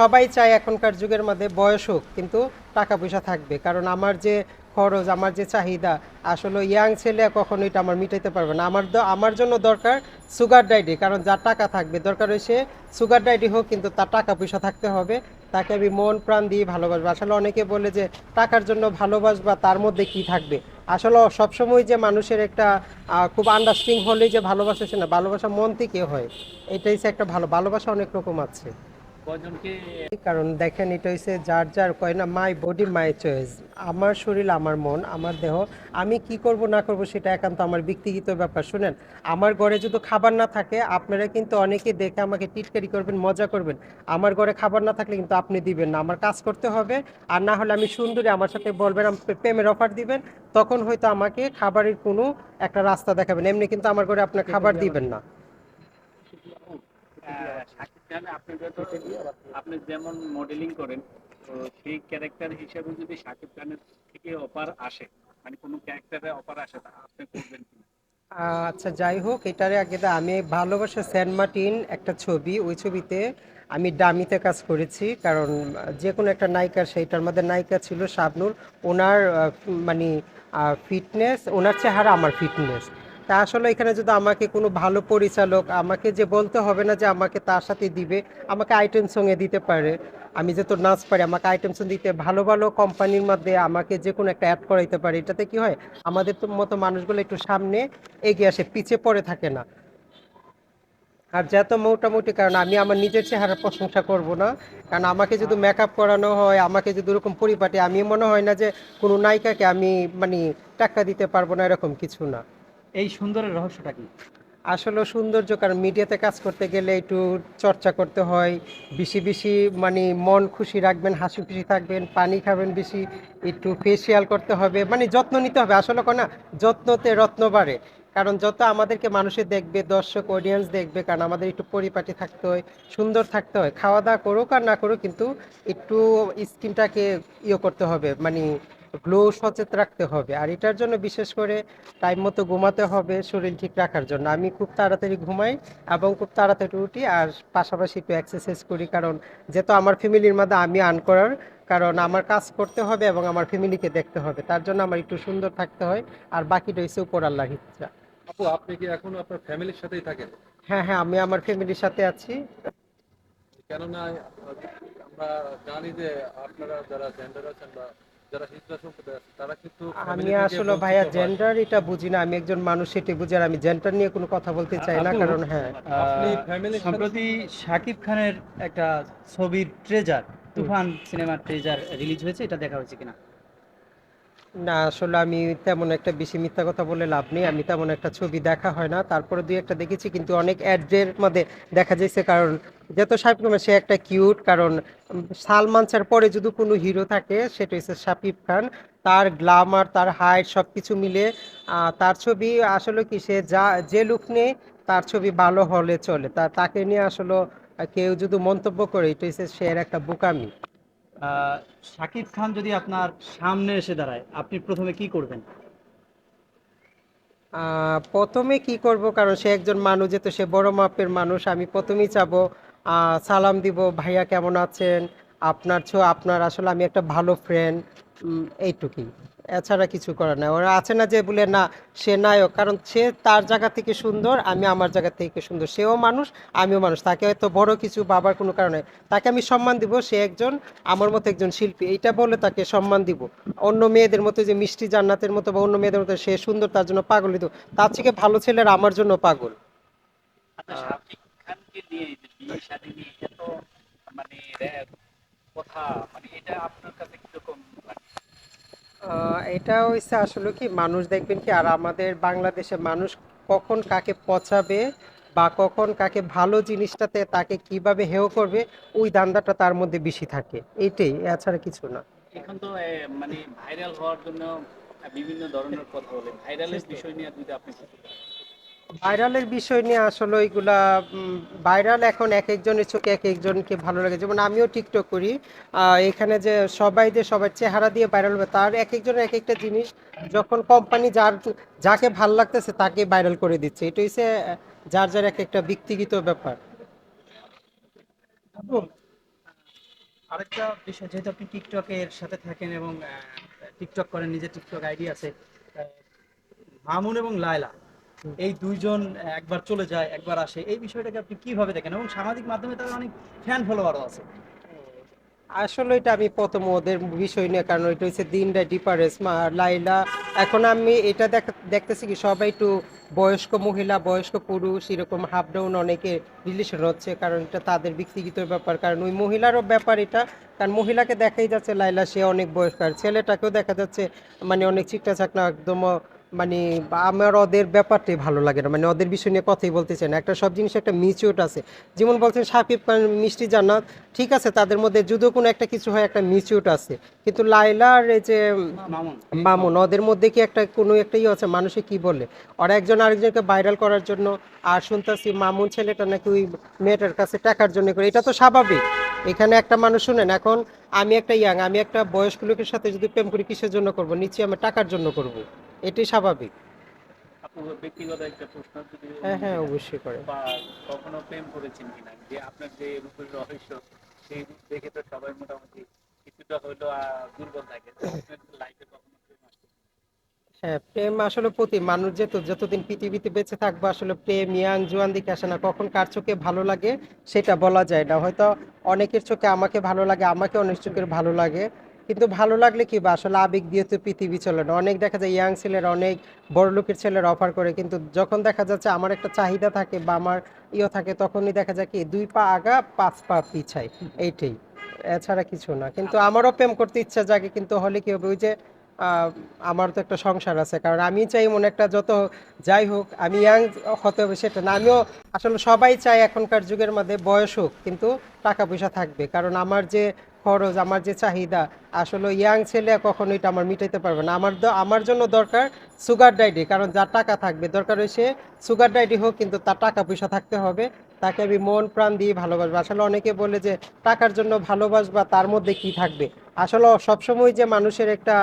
সবাই চায় এখনকার যুগের মধ্যে বয়স হোক, কিন্তু টাকা পয়সা থাকবে। কারণ আমার যে খরচ, আমার যে চাহিদা, আসলে ইয়াং ছেলে কখনো এটা আমার মিটাইতে পারবে না। আমার আমার জন্য দরকার সুগার ডাইডি কারণ যার টাকা থাকবে, দরকার হয়েছে সুগার ডাইডি হোক, কিন্তু তার টাকা পয়সা থাকতে হবে। তাকে আমি মন প্রাণ দিয়ে ভালোবাসবো। আসলে অনেকে বলে যে, টাকার জন্য ভালোবাসবা, তার মধ্যে কি থাকবে? আসলে সবসময় যে মানুষের একটা খুব আন্ডারস্ট্যান্ডিং হলেই যে ভালোবাসা সে না, ভালোবাসা মন থেকে হয়। এটাই একটা ভালো, ভালোবাসা অনেক রকম আছে। কারণ দেখেন এটা হচ্ছে যার যার কয় না মাই বডি মাই চয়েস আমার শরীর আমার মন আমার দেহ আমি কি করব না করব সেটা একান্ত আমার ব্যক্তিগত ব্যাপার। শুনেন আমার ঘরে যদি খাবার না থাকে আপনারা কিন্তু অনেকে দেখে আমাকে টিটকারি করবেন মজা করবেন। আমার ঘরে খাবার না থাকলে কিন্তু আপনি দিবেন না। আমার কাজ করতে হবে আর না হলে আমি সুন্দরী আমার সাথে বলবেন প্রেমের অফার দিবেন তখন হয়তো আমাকে খাবারের কোনো একটা রাস্তা দেখাবেন। এমনি কিন্তু আমার ঘরে আপনার খাবার দিবেন না। আপনি যেমন মডেলিং করেন, তো সেই ক্যারেক্টার হিসেবে যদি শাকিব খানের থেকে অফার আসে মানে কোনো ক্যারেক্টারে অফার আসে, তা আপনি করবেন আচ্ছা যাই হোক, এটারে আগে আমি ভালোবাসা সেন্ট মার্টিন একটা ছবি, ওই ছবিতে আমি ডামিতে কাজ করেছি, কারণ যে কোনো একটা নায়িকা সেইটার মধ্যে নায়িকা ছিল শাবনুর, ওনার মানে ফিটনেস ওনার চেহারা আমার ফিটনেস তা আসলে এখানে যদি আমাকে কোনো ভালো পরিচালক আমাকে যে বলতে হবে না যে আমাকে তার সাথে দিবে, আমাকে আইটেম সঙ্গে দিতে পারে। আমি যে তোর নাচ পারি, আমাকে আইটেম সঙ্গে দিতে ভালো ভালো কোম্পানির মধ্যে আমাকে যে কোনো একটা অ্যাড করাইতে পারে। এটাতে কি হয়? আমাদের তো মতো মানুষগুলো একটু সামনে এগিয়ে আসে, পিছে পড়ে থাকে না। আর যত মোটামুটি, কারণ আমি আমার নিজের চেহারার প্রশংসা করব না। কারণ আমাকে যদি মেকআপ করানো হয়, আমাকে যদি ওরকম পরিপাটি আমি মনে হয় না যে কোনো নায়িকাকে আমি মানে টাকা দিতে পারব না, এরকম কিছু না। এই সুন্দরের রহস্যটা কি? আসলে সৌন্দর্য কারণ মিডিয়াতে কাজ করতে গেলে একটু চর্চা করতে হয়, বেশি বেশি মানে মন খুশি রাখবেন, হাসি খুশি থাকবেন, পানি খাবেন বেশি, একটু ফেসিয়াল করতে হবে মানে যত্ন নিতে হবে। আসলে কোনা যত্নতে রত্ন বাড়ে। কারণ যত আমাদেরকে মানুষে দেখবে, দর্শক অডিয়েন্স দেখবে, কারণ আমাদের একটু পরিপাটি থাকতে হয়, সুন্দর থাকতে হয়। খাওয়া দাওয়া করুক আর না করুক, কিন্তু একটু স্কিনটাকে ইয়ে করতে হবে মানে গ্লো সচেত রাখতে হবে। আর এটার জন্য বিশেষ করে টাইম মতো ঘুমাতে হবে শরীর ঠিক রাখার জন্য। আমি খুব তাড়াতাড়ি ঘুমাই এবং খুব তাড়াতাড়ি উঠি আর পাশাপাশি একটু এক্সারসাইজ করি কারণ যেহেতু আমার ফ্যামিলির মধ্যে আমি আর্ন করার কারণ আমার কাজ করতে হবে এবং আমার ফ্যামিলিকে দেখতে হবে। তার জন্য আমার একটু সুন্দর থাকতে হয় আর বাকিটা হচ্ছে উপর আল্লাহর ইচ্ছা। আপু আপনি কি এখন আপনার ফ্যামিলির সাথেই থাকেন? হ্যাঁ হ্যাঁ আমি আমার ফ্যামিলির সাথে আছি। কেননা আমরা জানি যে আপনারা যারা জেন্ডার আছেন বা আমি আসলে ভাইয়া জেন্ডার এটা বুঝি না আমি একজন মানুষ সেটি বুঝি আর আমি জেন্ডার নিয়ে কোনো কথা বলতে চাই না কারণ হ্যাঁ। সম্প্রতি শাকিব খানের একটা ছবির ট্রেজার তুফান সিনেমার ট্রেজার রিলিজ হয়েছে এটা দেখা হয়েছে কিনা? না, আসলে আমি তেমন একটা বেশি মিথ্যা কথা বলে লাভ নেই। আমি তেমন একটা ছবি দেখা হয় না। তারপরে দুই একটা দেখেছি, কিন্তু অনেক অ্যাডের মধ্যে দেখা যাচ্ছে কারণ যত সাকিব খান সে একটা কিউট, কারণ সালমান স্যার পরে যদি কোনো হিরো থাকে, সেটা হচ্ছে শাকিব খান। তার গ্লামার, তার হাইট সব কিছু মিলে তার ছবি আসলে কি, সে যা, যে লুক নেই, তার ছবি ভালো হলে চলে। তা, তাকে নিয়ে আসলে কেউ যদি মন্তব্য করে, এটা হচ্ছে সে একটা বোকামি। শাকিব খান যদি আপনার সামনে এসে দাঁড়ায়, আপনি প্রথমে কি করবেন? প্রথমে কি করব? কারণ সে একজন মানুষ, যেহেতু সে বড় মাপের মানুষ, আমি প্রথমেই চাবো সালাম দিব, ভাইয়া কেমন আছেন? আপনার ছো, আপনার আসলে আমি একটা ভালো ফ্রেন্ড এইটুকুই। এছাড়া কিছু করার নাই ওরা আছে না যে বলে না সে নায়ক। কারণ সে তার জায়গা থেকে সুন্দর আমি আমার জায়গা থেকে সুন্দর। সেও মানুষ আমিও মানুষ। তাকে হয়তো বড় কিছু বাবার কোনো কারণে তাকে আমি সম্মান দিব সে একজন আমার মতো একজন শিল্পী। এইটা বলে তাকে সম্মান দিব। অন্য মেয়েদের মতো যে মিষ্টি জান্নাতের মতো বা অন্য মেয়েদের মতো সে সুন্দর তার জন্য পাগল দিব তার থেকে ভালো ছেলের আমার জন্য পাগল। আচ্ছা মানে কথা মানে এটা আপনার কাছে কীরকম? আহ, এটা হচ্ছে আসলে কি, মানুষ দেখবেন কি, আর আমাদের বাংলাদেশে মানুষ কখন কাকে পচাবে বা কখন কাকে ভালো জিনিসটাতে তাকে কীভাবে হেও করবে, ওই দান্দাটা তার মধ্যে বেশি থাকে। এটাই, এছাড়া কিছু না। এখন তো মানে ভাইরাল হওয়ার জন্য বিভিন্ন ধরনের কথা বলে। ভাইরালের বিষয় নিয়ে যদি আপনি। ভাইরালের বিষয় নিয়ে আসলে ওইগুলা ভাইরাল এখন এক একজনের চোখে এক একজনকে ভালো লাগে। যেমন আমিও টিকটক করি। এখানে যে সবাই যে সবার চেহারা দিয়ে ভাইরাল হবে, তার এক একজনের এক একটা জিনিস যখন কোম্পানি যার, যাকে ভালো লাগতেছে তাকে ভাইরাল করে দিচ্ছে। এটা হচ্ছে যার যার এক একটা ব্যক্তিগত ব্যাপার। আরেকটা বিষয়, যেহেতু আপনি টিকটকের সাথে থাকেন এবং টিকটক করেন, নিজের টিকটক আইডি আছে মামুন এবং লায়লা এই দুইজন একবার চলে যায়, একবার আসে, এই বিষয়টাকে আপনি কীভাবে দেখেন? এবং সামাজিক মাধ্যমে তার অনেক ফ্যান ফলোয়ারও আছে। আসলে এটা আমি প্রথম ওদের বিষয় নিয়ে, কারণ এটা হচ্ছে দিনটা ডিফারেন্স লাইলা, এখন আমি এটা দেখতেছি কি, সবাই একটু বয়স্ক মহিলা, বয়স্ক পুরুষ, এরকম হাফ ডাউন অনেকে রিলেশন হচ্ছে, কারণ এটা তাদের ব্যক্তিগত ব্যাপার। কারণ ওই মহিলারও ব্যাপার এটা, কারণ মহিলাকে দেখাই যাচ্ছে লাইলা, সে অনেক বয়স্ক, আর ছেলেটাকেও দেখা যাচ্ছে মানে অনেক চিকটা চাকনা একদম মানে আমার ওদের ব্যাপারটাই ভালো লাগে না। মানে ওদের বিষয় নিয়ে কথাই বলতে চাই না। একটা সব জিনিস একটা মিচিউট আছে। যেমন বলছেন সাকিব খান মিষ্টি জান্নাত ঠিক আছে তাদের মধ্যে যদিও কোনো একটা কিছু হয় একটা মিচিউট আছে। কিন্তু লাইলা আর এই যে মামুন। ওদের মধ্যে কি একটা কোনো একটা ইয়ে আছে? মানুষে কি বলে? ওরা একজন আরেকজনকে ভাইরাল করার জন্য আর শুনতেছি মামুন ছেলেটা নাকি ওই মেয়েটার কাছে টাকার জন্য করে। এটা তো স্বাভাবিক। এখানে একটা মানুষ শুনেন এখন আমি একটা ইয়াং আমি একটা বয়স্ক লোকের সাথে যদি প্রেম করি কিসের জন্য করব? নিশ্চয়ই আমি টাকার জন্য করব। এটাই স্বাভাবিক। ব্যক্তিগত একটা প্রশ্ন যদি হ্যাঁ হ্যাঁ অবশ্যই করে। বা কখনো প্রেম করেছেন কিনা? যে আপনার যে রূপের রহস্য সেই দেখে তো সবাই মোটামুটি কিছুটা আহ, দুর্বল থাকে লাইফে কখনো হ্যাঁ প্রেম আসলে প্রতি মানুষ যেত যতদিন পৃথিবীতে বেঁচে থাকব আসলে প্রেম ইয়াং জোয়ান দিকে আসে না। কখন কার চোখে ভালো লাগে সেটা বলা যায় না। হয়তো অনেকের চোখে আমাকে ভালো লাগে আমাকে অনেক চোখের ভালো লাগে। কিন্তু ভালো লাগলে কি বা আসলে আবেগ দিয়ে তো পৃথিবী চলে না? অনেক দেখা যায় ইয়াং ছেলের অনেক বড় লোকের ছেলের অফার করে, কিন্তু যখন দেখা যাচ্ছে আমার একটা চাহিদা থাকে বা আমার ইয়ে থাকে, তখনই দেখা যায় কি দুই পা আগা, পাঁচ পা পিছাই, এইটাই। এছাড়া কিছু না। কিন্তু আমারও প্রেম করতে ইচ্ছা জাগে, কিন্তু হলে কি হবে? ওই যে আমার তো একটা সংসার আছে, কারণ আমি চাই মনে একটা যত যাই হোক, আমি ইয়াং হতে হবে সেটা না। আমিও আসলে সবাই চাই এখনকার যুগের মধ্যে বয়স হোক, কিন্তু টাকা পয়সা থাকবে। কারণ আমার যে খরচ, আমার যে চাহিদা, আসলে ইয়াং ছেলে কখনো এটা আমার মিটাইতে পারবে না। আমার আমার জন্য দরকার সুগার ডাইডি কারণ যার টাকা থাকবে, দরকার হয়েছে সুগার ডাইডি হোক, কিন্তু তার টাকা পয়সা থাকতে হবে। তাকে আমি মন প্রাণ দিয়ে ভালোবাসবো। আসলে অনেকে বলে যে, টাকার জন্য ভালোবাসবা, তার মধ্যে কি থাকবে? আসলে সবসময় যে মানুষের একটা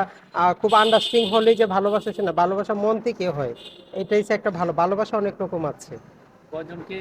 খুব আন্ডারস্ট্যান্ডিং হলে যে ভালোবাসা সে না, ভালোবাসা মন থেকে হয়। এটাই হচ্ছে একটা ভালো, ভালোবাসা অনেক রকম আছে। কজনকে